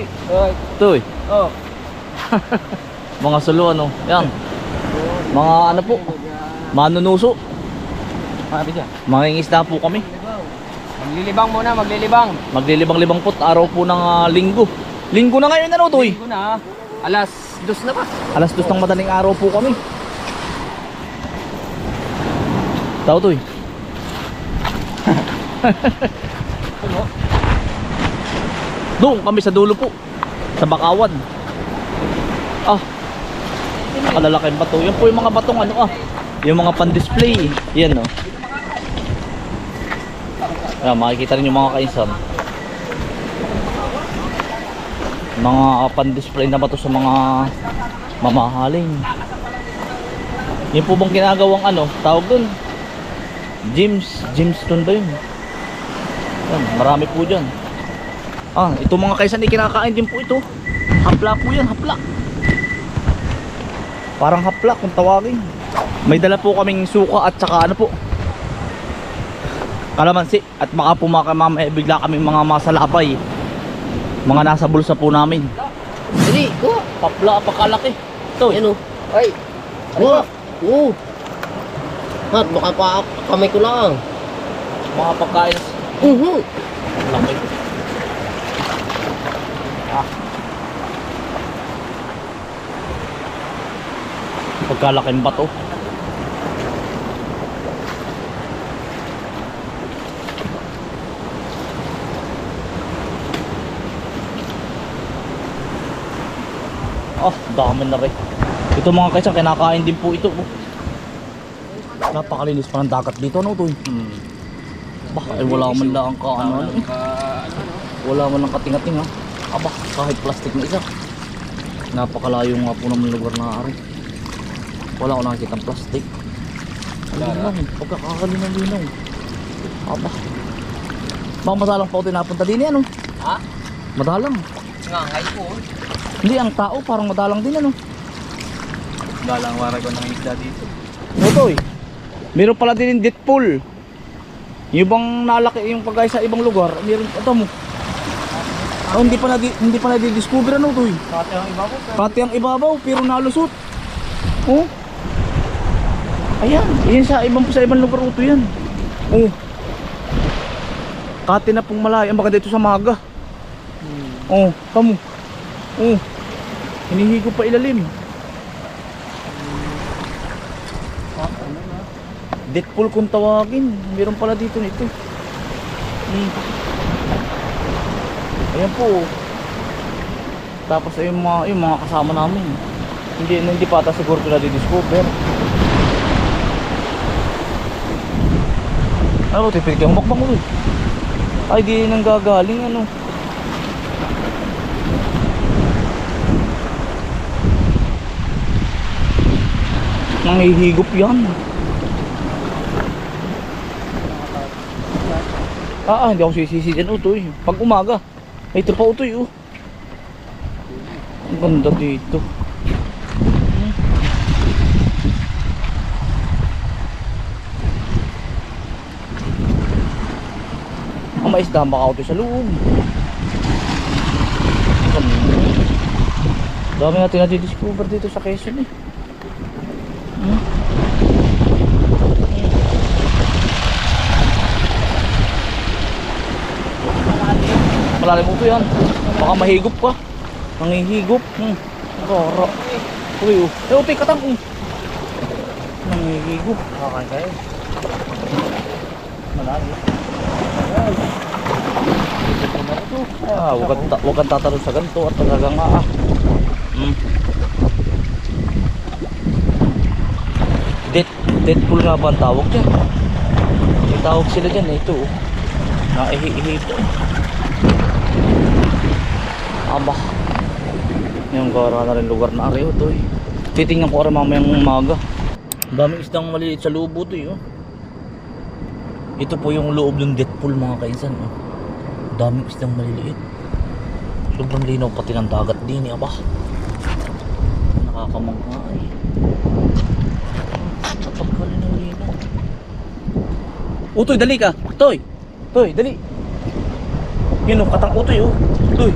Uti. Ay. Toy. Oh. Mga sulu ano. Yan. Mga ano po. Manunuso. Sabi siya. Mangingisda po kami. Maglilibang muna, maglilibang. Maglilibang-libang po araw po ng ah, linggo. Linggo na ngayon ano Toy? Linggo na. Alas dos na ba? Alas dos ng madaling araw po kami. Tao Toy. Ano? Doon kami sa dulo po. Sa Bakawan. Ah. Nakalalaking bato. Yan po yung mga batong ano ah. Yung mga pan-display. Yan no. Ayan, makikita rin yung mga kainsan. Mga pan-display na bato sa mga mamahaling. Yan po bang ginagawang ano, tawag dun? James, Jamestown ba yun? Yan, marami po dyan. Ah, ito mga kaisan ikinakain din po ito. Hapla po yan, hapla. Parang hapla kung tawagin. May dala po kaming suka at saka ano po. Kalamansi at baka po mamaya bigla kaming mga masalapay. Mga nasa bulsa po namin. Dali, kuha. Hapla, apakalaki. Ito, Yan o. Ay. Wah. Oo. Hat, baka pa kamay ko lang. mga pagkain. Mhm. Laki. Pagkalaking bato. Oh, dami na rin. Ito mga kaysa, kinakain din po ito. oh. Napakalinis pa ng dagat dito, ano to? Hmm. Bah, ay wala man lang ka ano. Wala man lang kating-ating ha. Aba, kahit plastic na isa. Napakalayo nga po naman lugar na ari. Wala ko nakikita ang plastic. Ang linaw, pagkakakalinaw-linaw. Aba. Bang madalang pa ako tinapunta din ano? Ha? Madalang. Nga, ngay po. Hindi, ang tao parang madalang din ano. Galang warago ng isda dito. Ito eh. Meron pala din yung Deadpool. Yung bang nalaki yung pagkaya sa ibang lugar, meron ito mo. Oh, hindi pa na hindi pa na discover ano to eh. Pati ang iba po. Pati ang ibabaw pero nalusot. Oh. Ayan, yan sa ibang sa ibang lugar uto yan. Oh. Kati na pong malaya, baka dito sa maga. Oh, kamo. Oh. Hinihigo pa ilalim. Deadpool kung tawagin. Meron pala dito nito. Hmm. Ayan po. oh. Tapos ay mga, yung mga kasama namin. Hindi hindi pa ata siguro sila di-discover. Ano ba tipilit yung makbang ulit? Ay di nang gagaling ano. Nangihigop yan. Ah, ah, hindi ako sisisi dyan, utoy. Pag umaga, ay ito pa utoy, oh. Ang ganda dito. Baka utoy sa loob. Dami natin na-discover dito sa Quezon eh. Hmm. Malalim mo po yan. Baka mahigop ka. Nangihigop. Hmm. Kara. Uy, oh. Eh, utoy, katang. Hmm. Nangihigop. Okay, kayo. Malalim. Ah, wag kang, wag kang tatalon sa ganito at talagang ah. Hmm. Dead, Deadpool nga ba ang tawag dyan? May tawag sila dyan eh, ito oh. Naihi-ihi ito. Aba. Yung gara na rin lugar na ariyo to eh. Titingnan ko rin mamayang umaga. Ang daming isdang maliit sa lubo to eh. Oh. Po yung loob ng Deadpool mga kainsan. Oh. Daming isdang maliliit. Sobrang linaw pati ng dagat din eh. Aba. Nakakamangha eh. Napagkalinaw-linaw. Utoy, dali ka. Toy. Toy, dali. Yun oh, katang utoy oh. Toy.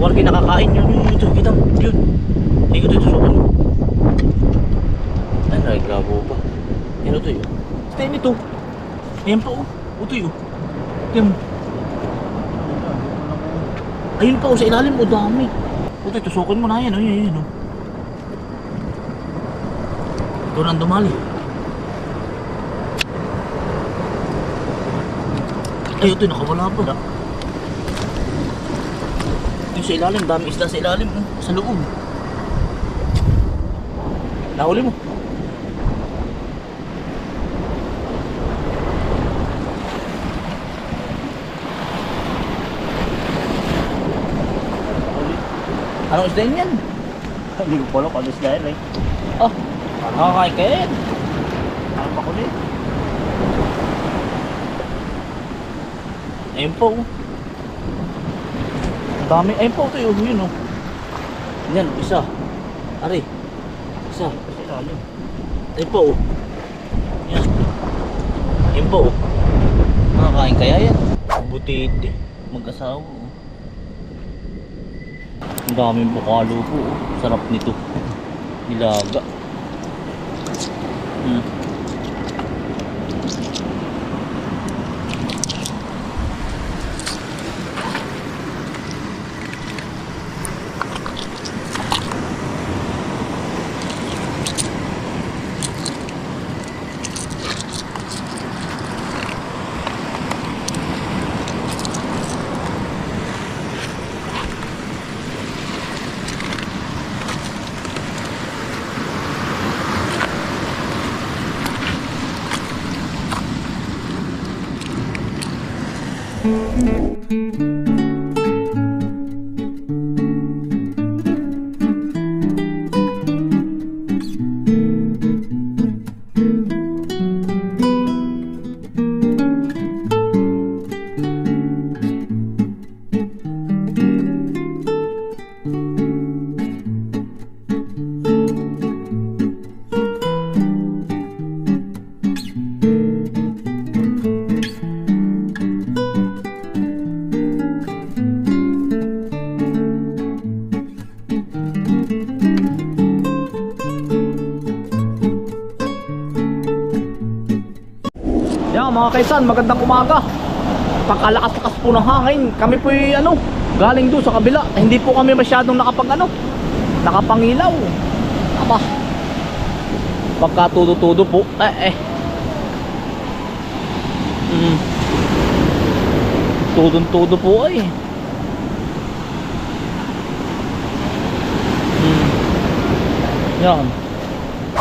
Wala kayo nakakain yun, yun, ito, kita yun. Ikot ito, sukan mo. Ay, naglago pa. Yan ito yun. Stay nito. Ayan pa oh. Yun. Tingnan mo. Ayun pa oh, sa ilalim oh, dami. Ito, tusukin mo na yan, oh, yan, yan, oh. Ito na dumali. Ay, ito, nakawala pa. Yung sa ilalim, dami isda sa ilalim, oh, sa loob. Nahuli mo. Anong isda yan? Hindi ko pala kung ano sila yan eh. Oh, nakakain ka yan. Ano pa kulit? Ayun po. Ang dami. Ayun po ito yun. Yun oh. Yan, isa. Ari. Isa. Ayun po oh. Yan. Ayun po oh. Nakakain kaya yan. Butiti. Mag-asawa. Ang daming bukalo po oh. Sarap nito. Nilaga. Hmm. Mga kaisan, magandang umaga. Pakalakas-lakas po ng hangin. Kami po ano, galing doon sa kabila. Hindi po kami masyadong nakapag ano, nakapangilaw. Aba. Pagka tudo-tudo po, eh eh. Mm. Tudong-tudo po ay. Mm. Yan.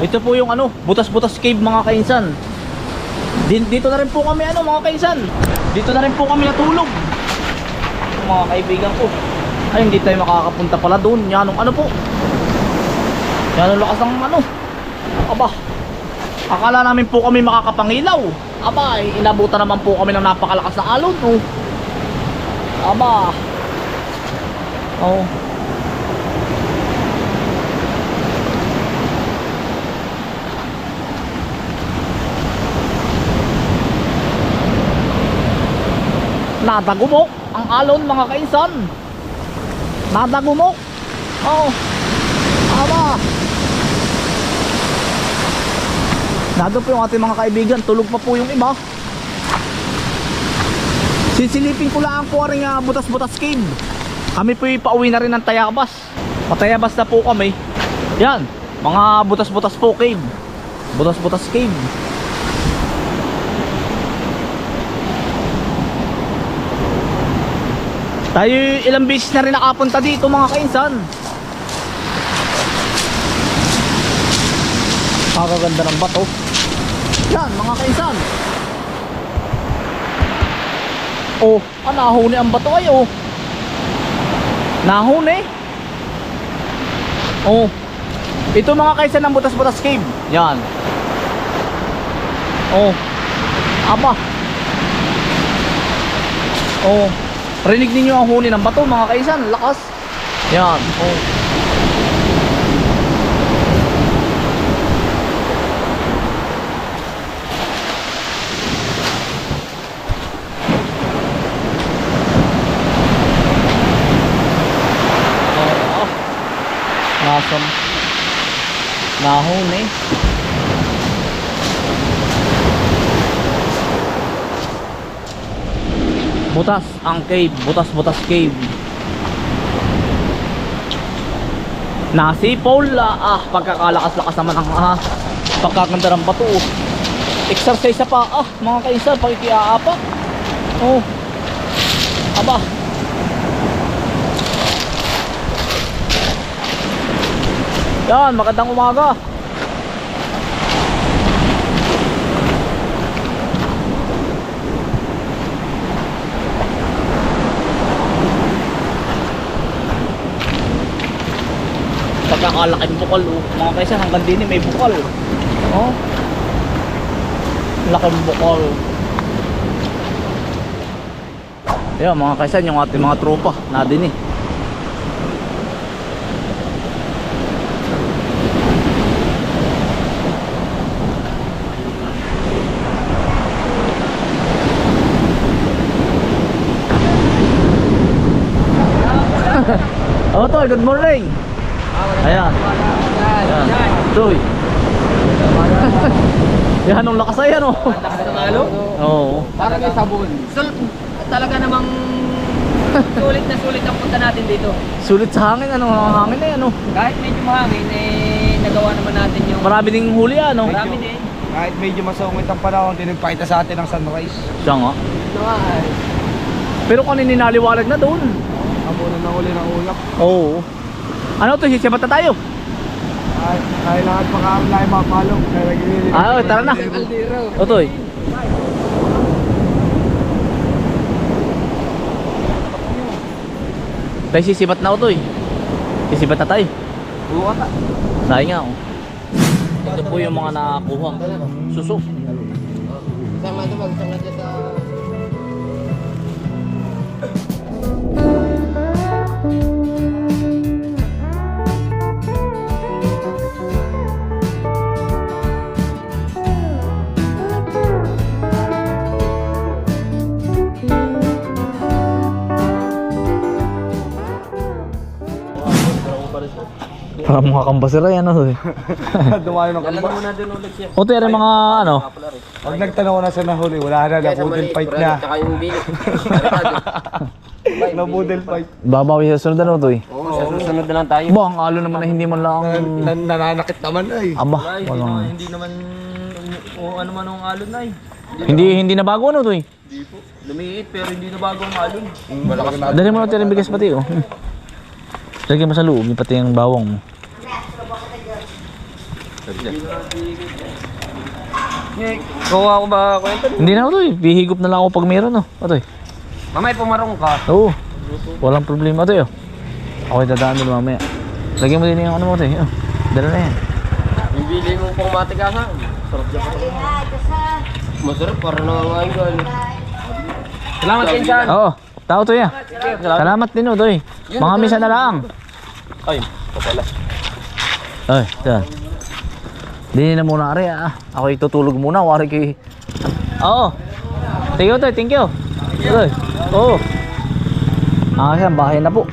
Ito po yung ano, butas-butas cave mga kainsan. Dito na rin po kami ano mga kaisan. Dito na rin po kami natulog. Mga kaibigan ko. Ay hindi tayo makakapunta pala doon. Yan ang ano po. Yan ang lakas ng ano. Aba. Akala namin po kami makakapangilaw. Aba, eh, inabutan naman po kami ng napakalakas na alon. Oh. Aba. Oh. Nadagumok ang alon mga kainsan. Nadagumok. Oh. Aba. Nado po yung ating mga kaibigan, tulog pa po yung iba. Sisilipin ko lang po rin uh, butas-butas cave. Kami po pauwi na rin ng Tayabas. Patayabas na po kami. Yan, mga butas-butas po cave. Butas-butas cave. Tayo ilang beses na rin nakapunta dito mga kainsan. Kakaganda ng bato. Yan mga kainsan. Oh, ah, nahuni ang bato ay oh. Nahuni. Oh. Ito mga kainsan ng butas-butas cave. Yan. Oh. Aba. Oh. Rinig ninyo ang huni ng bato mga kaisan, lakas. Yan. Oh. Lasam. Nahon eh. Butas ang cave. Butas-butas cave. Nasipol ah, ah pagkakalakas-lakas naman ang ah, pagkakanda ng bato. Exercise pa ah, mga kainsan, pakikiaapa. Oh. Aba. Yan, magandang umaga. Pagkakalaking bukal oh. Mga kaysa hanggang din eh, may bukal. Oh. Laking bukal. Yan mga kaysan yung ating mga tropa na din eh. Oh, good morning. Ayan. Ayan. Toy. Yan, ang lakas ay ano. Nanalo? Oo. Parang may sabon. Sul talaga namang sulit na sulit ang punta natin dito. Sulit sa hangin, ano, ang hangin na yan, ano. Kahit medyo mahangin, eh, nagawa naman natin yung... Marami ding huli, ano. Marami din. Kahit medyo masungit ang panahon, tinagpakita sa atin ang sunrise. Siya nga. Pero kanina ninaliwalag na doon. Abo na nahuli ng ulap. Oo. Ano to, sisipat na tayo. Ay, ay lahat mga lahi mapalong. Kaya nagigilid. Ah, tara na. Otoy. Tayo sisipat na Otoy. Sisipat na tayo. Buka ka. Dahil nga oh. Ito po yung mga nakakuha. Suso. Sama ito magsama dyan sa... Parang mga kambasira yan ano eh. Dumayo ng Dalan kamba. muna dun ulit siya. Otoy, ano yung mga ano? Pag nagtanong ko na sa nahuli, wala na na budel fight na. Tsaka yung bilik. Na budel fight. Babawi sa sunod ano Otoy? Oo, sa susunod na lang tayo. Ba, ang alo naman na hindi man lang... Nan nananakit naman ay. Aba, Ay, hindi walang... naman, hindi naman o ano man ang alon na eh. Hindi, hindi na bago ano Otoy? Hindi po. Lumiit pero hindi na bago ang alon. Malakas na. Dali mo na tira bigas pati oh. Hmm. Lagyan mo sa loob, yung pati yung bawang mo. Kuha ko ba kwento? Hindi na Otoy, bihigop na lang ako pag meron oh. Otoy. Mamay pumarong ka. Oo. Walang problema Otoy oh. Ako'y dadaan doon mamaya. Lagyan mo din yung ano mo Otoy. Oh. Dala na yan. Yung bili mo pang matikasan. Sarap dyan. Masarap, parang nangangain ka. ano. Salamat Kinsan. Oo. Tao to ya. Salamat din Otoy. Mga misa na lang. Ay, papala. Ay, yan. Hindi na muna ari ah. Ako itutulog muna, wari kay... Oo. Thank you. Thank you. Toy. Oo. Ah, yan, bahay na po.